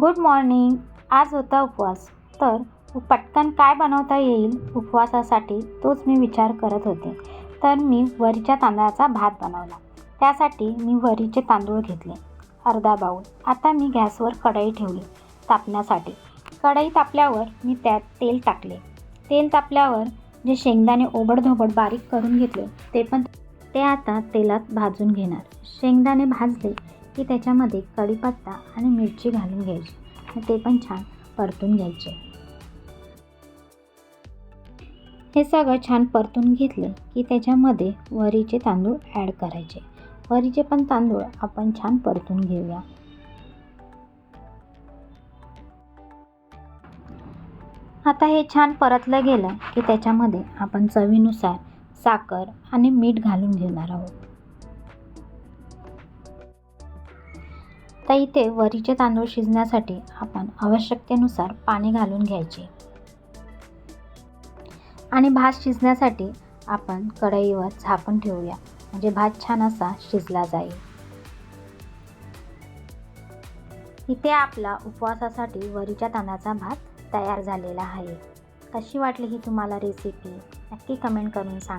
Good morning आज होता उपवास. तर पटकन काय बनवता येईल उपवासासाठी तोच मी विचार करत होते. तर मी वरीच्या तांदळाचा भात बनवला. त्यासाठी मी वरीचे तांदूळ घेतले. अर्धा बाऊल आता मी गॅसवर कढई ठेवली तापण्यासाठी. कढई तापल्यावर मी त्यात तेल टाकले. तेल तापल्यावर जे शेंगदाणे ओबडधोबड बारीक करून घेतले ते पण ते आता तेलात भाजून घेणार. शेंगदाणे भाजले की त्याच्यामध्ये कढीपत्ता आणि मिरची घालून घ्यायची. आणि ते पण छान परतून घ्यायचे. हे सगळं छान परतून घेतले की त्याच्यामध्ये वरीचे तांदूळ ॲड करायचे. वरीचे पण तांदूळ आपण छान परतून घेऊया. आता हे छान परतलं गेलं की त्याच्यामध्ये आपण चवीनुसार साखर आणि मीठ घालून घेणार आहोत. तर इथे वरीचे तांदूळ शिजण्यासाठी आपण आवश्यकतेनुसार पाणी घालून घ्यायचे. आणि भात शिजण्यासाठी आपण कढईवर झाकून ठेवूया. म्हणजे भात छान असा शिजला जाईल. इथे आपला उपवासासाठी वरीच्या तांदळाचा भात तयार झालेला आहे. कशी वाटली ही तुम्हाला रेसिपी नक्की कमेंट करून सांगा.